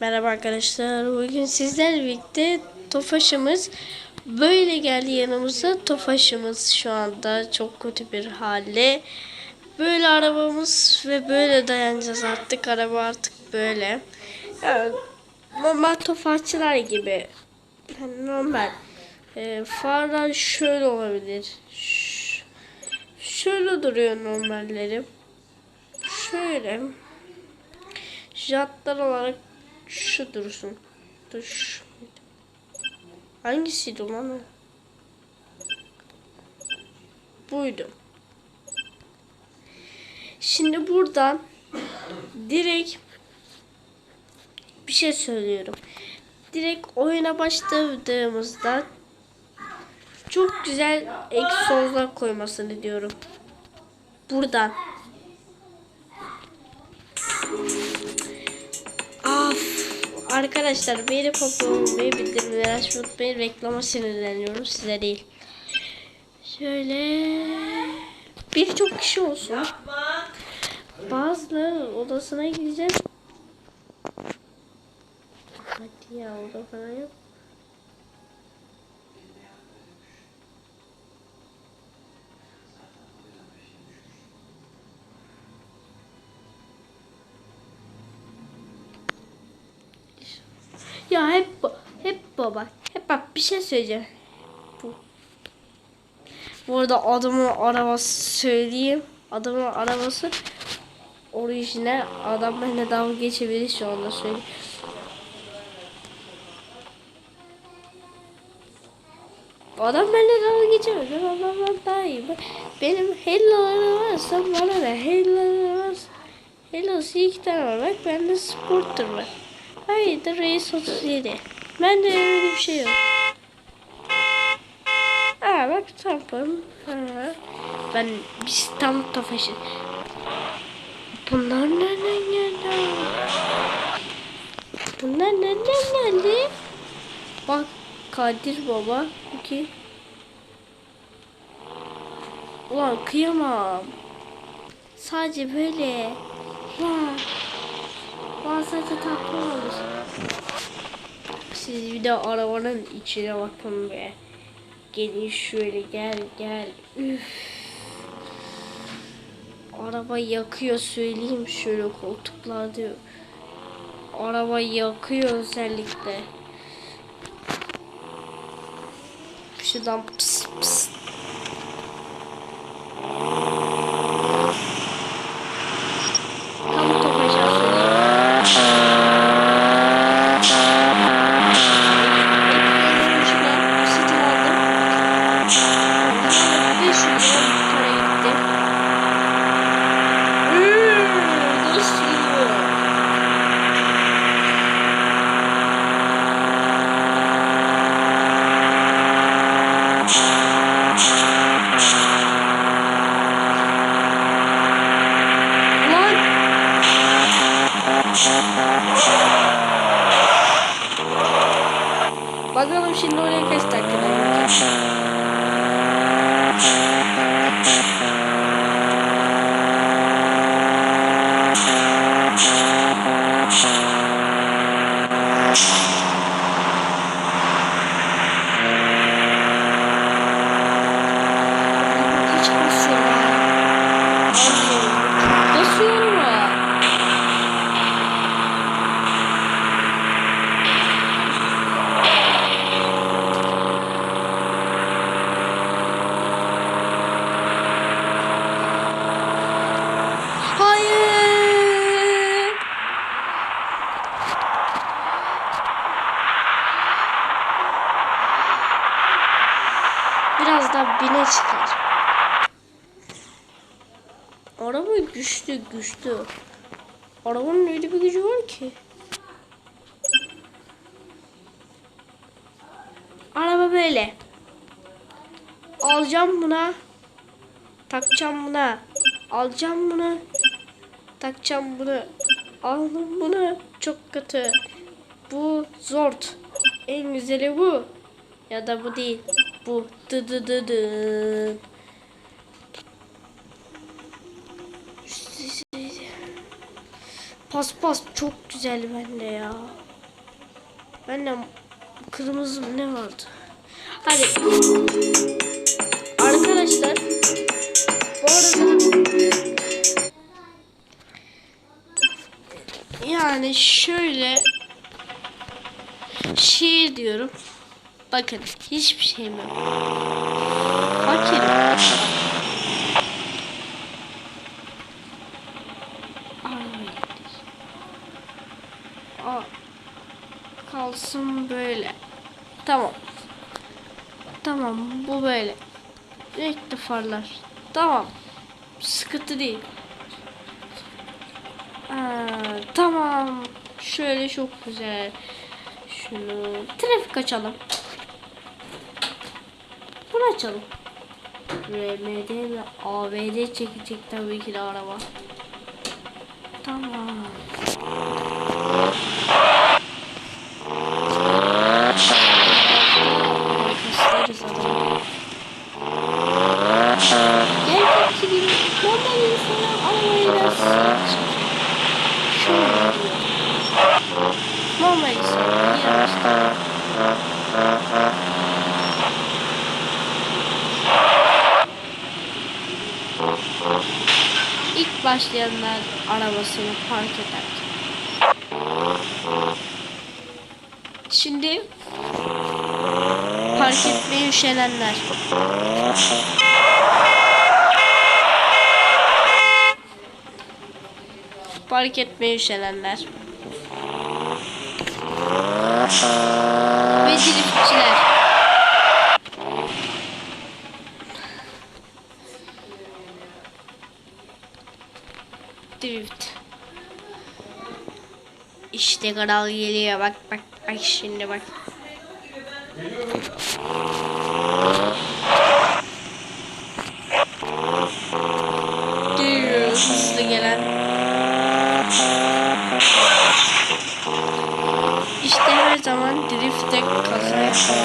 Merhaba arkadaşlar. Bugün sizlerle birlikte Tofaş'ımız böyle geldi yanımıza. Tofaş'ımız şu anda çok kötü bir halde. Böyle arabamız ve böyle dayanacağız artık. Araba artık böyle. Yani normal Tofaşçılar gibi. Yani normal. Ee, farlar şöyle olabilir. Ş- şöyle duruyor normalleri. Şöyle. Jantlar olarak şu dursun. Dur şu. Hangisiydi lan o? Buydu. Şimdi buradan direkt bir şey söylüyorum. Direkt oyuna başladığımızda çok güzel egzozlar koymasını diyorum. Buradan. Arkadaşlar beni popolmayı bildirimleri açmayı unutmayın. Reklama sinirleniyorum size değil. Şöyle birçok kişi olsun. Bazıları odasına gideceğiz. Hadi ya oda falan yok. Ya hep hep baba. Hep bak bir şey söyleyeceğim. Bu. Bu arada adamın arabası söyleyeyim. Adamın arabası orijinal. Adam benimle dalga geçebilir şu anda söyleyeyim. Adam benimle dalga geçemez. Ben adamdan daha iyi. Ben- Benim hello'larım varsa bana ne? Hello'larım varsa. Hello'su iki tane var. Bak bende Sporter var. Hayır Reis 37. Bende öyle bir şey yok. Aa bak tampon. Ben biz tam tofaşı. Bunlar nereden geldi? Bunlar nereden geldi? Bak Kadir baba. İki. Ulan kıyamam. Sadece böyle. Vay. Vay sadece tatlı olur. Siz bir de arabanın içine bakın be. Gelin şöyle gel gel. Üf. Araba yakıyor söyleyeyim şöyle koltuklarda. Araba yakıyor özellikle. Şuradan pıs pıs. Tam topaca söyleyeyim. Şuradan sit aldım. Bir şuradan bir kere gitti. Hmm, dostum. Lan bakalım şimdi oraya kaç dakikada gideceğiz. Kaç basıyor lan? Basıyorum ha. Hayır. Biraz daha bine çıkar. Araba güçlü güçlü. Arabanın öyle bir gücü var ki. Araba böyle. Alacağım buna. Takacağım buna. Alacağım bunu. Takacağım bunu. Aldım bunu. Çok kötü. Bu zort. En güzeli bu. Ya da bu değil. Bu. Dı dı dı dı. Pas pas çok güzel bende ya. Annem kırmızı ne vardı? Hadi. Arkadaşlar bu arada yani şöyle şey diyorum. Bakın hiçbir şeyim yok. Fakirim. Arabayı Aa, kalsın böyle. Tamam. Tamam bu böyle. Renkli farlar. Tamam. Sıkıntı değil. Aa, tamam. Şöyle çok güzel. Şunu trafik açalım. Bunu açalım. RMD ve AVD çekecek tabii ki de araba. Tamam. Gösteririz adamı. Gerçekçi gibi normal insana arabayı biraz şöyle diyor. Normal insan. Biraz İlk başlayanlar arabasını park eder. Şimdi park etmeye üşenenler. Park etmeye üşenenler. İşte kral geliyor bak bak bak şimdi bak. Geliyor hızlı gelen. İşte her zaman driftte kaza yapanlar.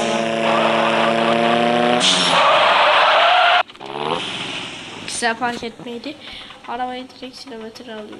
Güzel park etmeydi. Arabayı direkt kilometre alıyor.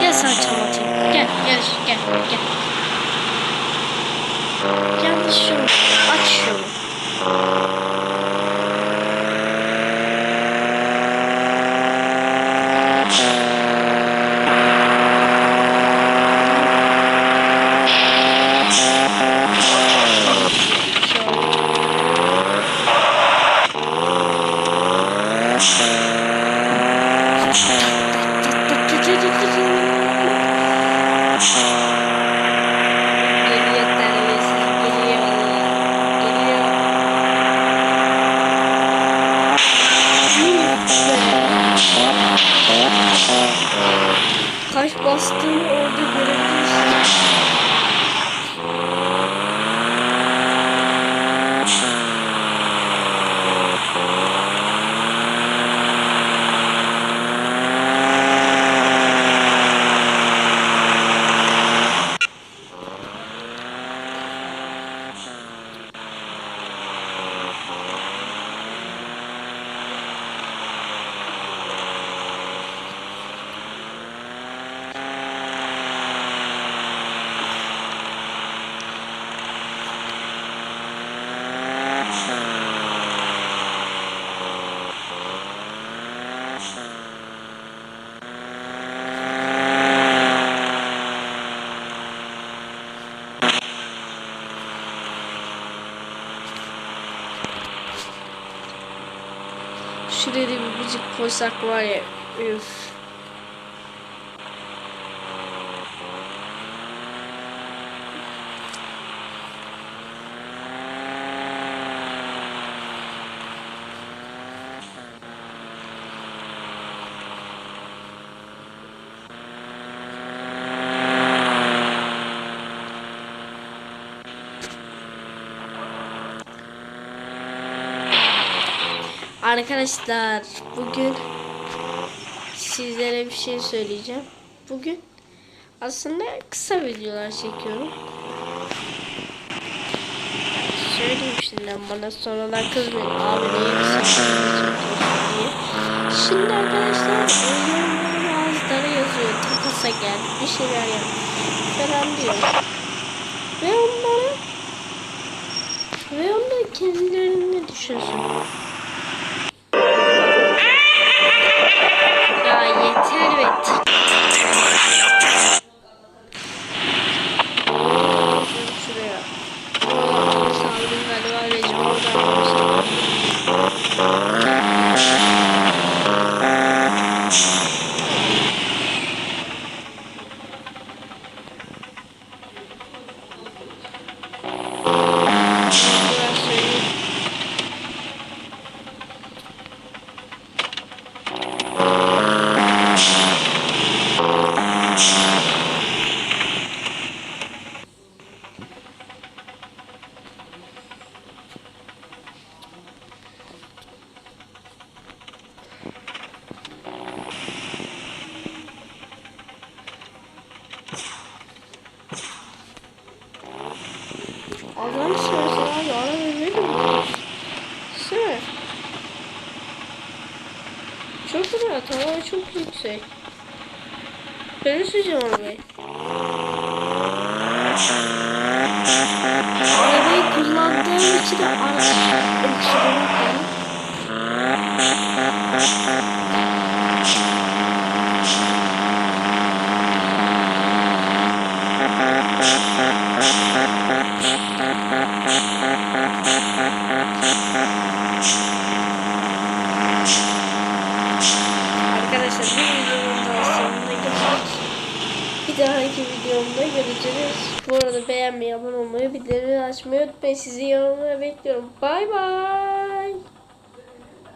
Gel sana çalatayım. Gel gel gel gel. Yanlış şunu. Aç şunu. Geliyor terbiyesiz geliyor. Geliyor. Kaç bastığını orada görebilirsin. foi sacoé. Arkadaşlar bugün sizlere bir şey söyleyeceğim. Bugün aslında kısa videolar çekiyorum. söyleyeyim şimdiden bana sonradan kızmayın. Abi niye kısa diye. Şimdi arkadaşlar bazıları yazıyor. Takasa gel bir şeyler yap falan diyor. Ve onlara ve onlar kendilerini düşünsün. Ah. Çok rahat hava çok yüksek. Ben süreceğim arabayı. Arabayı kullandığım için de ara... Arkadaşlar bir videonun daha sonuna geldik. Bir dahaki videomda görüşürüz. Bu arada beğenmeyi, abone olmayı, bildirimleri açmayı unutmayın. Sizi yorumlara bekliyorum. Bay bay.